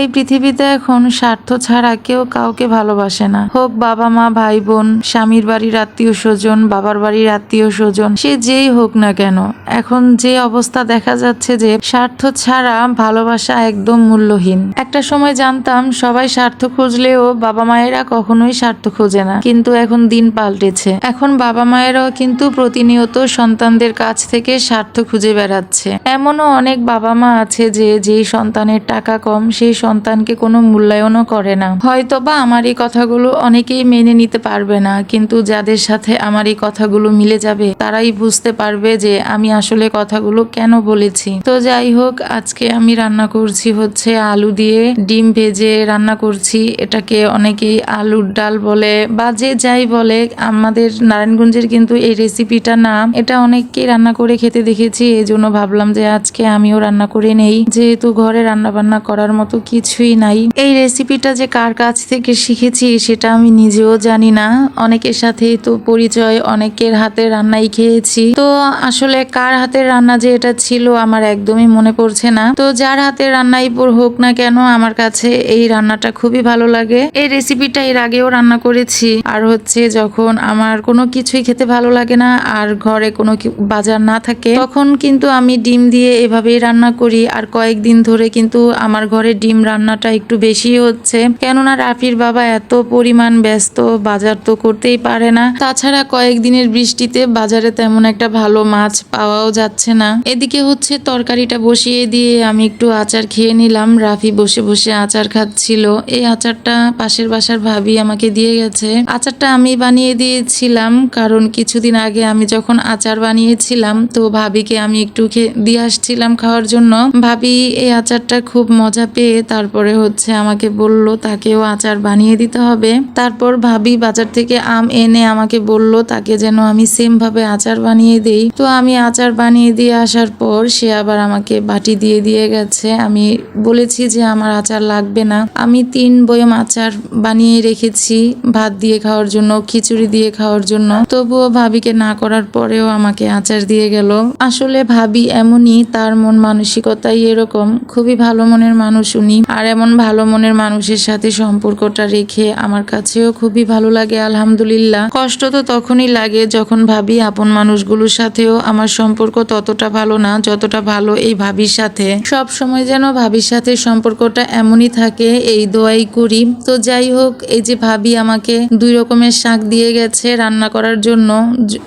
এই পৃথিবীতে এখন স্বার্থ ছাড়া কেউ কাউকে ভালোবাসে না। হোক বাবা মা, ভাই বোন, স্বামীর বাড়ির আত্মীয় স্বজন, বাবার বাড়ির আত্মীয় স্বজন, সে যেই হোক না কেন, এখন যে অবস্থা দেখা যাচ্ছে যে স্বার্থ ছাড়া ভালোবাসা একদম মূল্যহীন। একটা সময় জানতাম সবাই স্বার্থ খুঁজলেও বাবা মায়েরা কখনোই স্বার্থ খোঁজে না, কিন্তু এখন দিন পাল্টেছে। এখন বাবা মায়েরাও কিন্তু প্রতিনিয়ত সন্তানদের কাছ থেকে স্বার্থ খুঁজে বেড়াচ্ছে। এমনও অনেক বাবা মা আছে যে যেই সন্তানের টাকা কম, সেই সন্তানকে কোনো মূল্যায়নও করে না। হয়তো বা আমার এই কথাগুলো অনেকেই মেনে নিতে পারবে না, কিন্তু যাদের সাথে আমার এই কথাগুলো মিলে যাবে, তারাই বুঝতে পারবে যে আমি আসলে কথাগুলো কেন বলেছি। তো যাই হোক, আজকে আমি রান্না করছি হচ্ছে আলু দিয়ে ডিম ভেজে রান্না করছি। এটাকে অনেকেই আলুর ডাল বলে বা যে যাই বলে, আমাদের নারায়ণগঞ্জের কিন্তু এই রেসিপিটা নাম এটা অনেককে রান্না করে খেতে দেখেছি। এই জন্য ভাবলাম যে আজকে আমিও রান্না করে নেই। যেহেতু ঘরে রান্না বান্না করার মতো কিছুই নাই। এই রেসিপিটা যে কার কাছ থেকে শিখেছি সেটা আমি নিজেও জানি না। অনেকের সাথেই তো পরিচয়, অনেকের হাতে রান্নাই খেয়েছি। তো আসলে কার হাতের রান্না যে এটা ছিল আমার একদমই মনে পড়ছে না। তো যার হাতের রান্নাই হোক না কেন আমার কাছে এই রান্নাটা খুবই ভালো লাগে। এই রেসিপিটা এর আগেও রান্না করেছি। আর হচ্ছে যখন আমার কোনো কিছুই খেতে ভালো লাগে না আর ঘরে কোনো বাজার না থাকে, তখন কিন্তু আমি ডিম দিয়ে এভাবেই রান্না করি। আর কয়েকদিন ধরে কিন্তু আমার ঘরে ডিম রান্নাটা একটু বেশি হচ্ছে। কেননা রাফির বাবা এত পরিমাণ ব্যস্ত, বাজার তো করতেই পারে না। তাছাড়া কয়েকদিনের বৃষ্টিতে বাজারে তেমন একটা ভালো মাছ পাওয়াও যাচ্ছে না। এদিকে হচ্ছে তরকারিটা বসিয়ে দিয়ে আমি একটু আচার খেয়ে নিলাম। রাফি বসে বসে আচার খাচ্ছিল। এই আচারটা পাশের বাসার ভাবি আমাকে দিয়ে গেছে। আচারটা আমি বানিয়ে দিয়েছিলাম, কারণ কিছুদিন আগে আমি যখন আচার বানিয়েছিলাম, তো ভাবিকে আমি একটু দিয়ে আসছিলাম খাওয়ার জন্য। ভাবি, এই আচারটা খুব মজা পেয়ে তারপরে হচ্ছে আমাকে বলল, তাকেও আচার বানিয়ে দিতে হবে। তারপর ভাবি বাজার থেকে আম এনে আমাকে বলল, তাকে যেন আমি সেম ভাবে আচার বানিয়ে দেই। তো আমি আচার বানিয়ে দিয়ে আসার পর সে আবার আমাকে বাটি দিয়ে দিয়ে গেছে। আমি বলেছি যে, আমার আচার লাগবে না। আমি তিন বয়ম আচার বানিয়ে রেখেছি ভাত দিয়ে খাওয়ার জন্য, খিচুড়ি দিয়ে খাওয়ার জন্য। তবুও ভাবিকে না করার পরেও আমাকে আচার দিয়ে গেল। আসলে ভাবি এমনই, তার মন মানসিকতাই এরকম। খুবই ভালো মনের মানুষ উনি। আর এমন ভালো মনের মানুষের সাথে সম্পর্কটা রেখে আমার কাছেও খুবই ভালো লাগে, আলহামদুলিল্লাহ। কষ্ট তো তখনই লাগে যখন ভাবি আপন মানুষগুলোর সাথেও আমার সম্পর্ক ততটা ভালো না, যতটা ভালো এই ভাবির সাথে। সব সময় যেন ভাবির সাথে সম্পর্কটা এমনই থাকে, এই দোয়াই করি। তো যাই হোক, এই যে ভাবি আমাকে দুই রকমের শাক দিয়ে গেছে রান্না করার জন্য।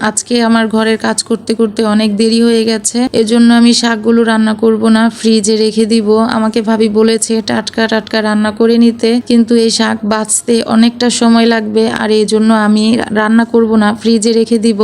আজকে আমার ঘরের কাজ করতে করতে অনেক দেরি হয়ে গেছে, এজন্য আমি শাকগুলো রান্না করব না, ফ্রিজে রেখে দিব। আমাকে ভাবি বলেছে টাটকা টাটকা রান্না করে নিতে, কিন্তু এই শাক বাঁচতে অনেকটা সময় লাগবে আর এই জন্য আমি রান্না করব না, ফ্রিজে রেখে দিব।